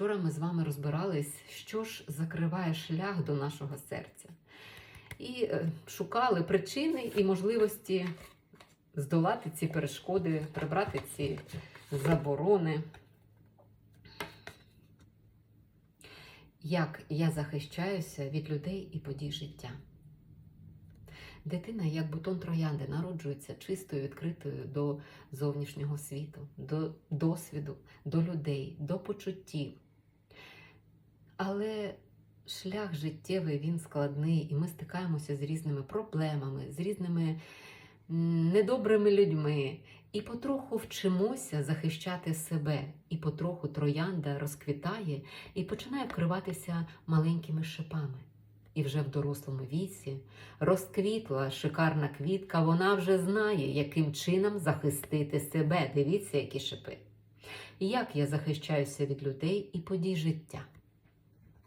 Вчора ми з вами розбирались, що ж закриває шлях до нашого серця. І е, шукали причини і можливості здолати ці перешкоди, прибрати ці заборони. Як я захищаюся від людей і подій життя. Дитина, як бутон троянди, народжується чистою, відкритою до зовнішнього світу, до досвіду, до людей, до почуттів. Але шлях життєвий він складний, і ми стикаємося з різними проблемами, з різними недобрими людьми. І потроху вчимося захищати себе, і потроху троянда розквітає і починає вкриватися маленькими шипами. І вже в дорослому віці розквітла шикарна квітка, вона вже знає, яким чином захистити себе. Дивіться, які шипи. Як я захищаюся від людей і подій життя.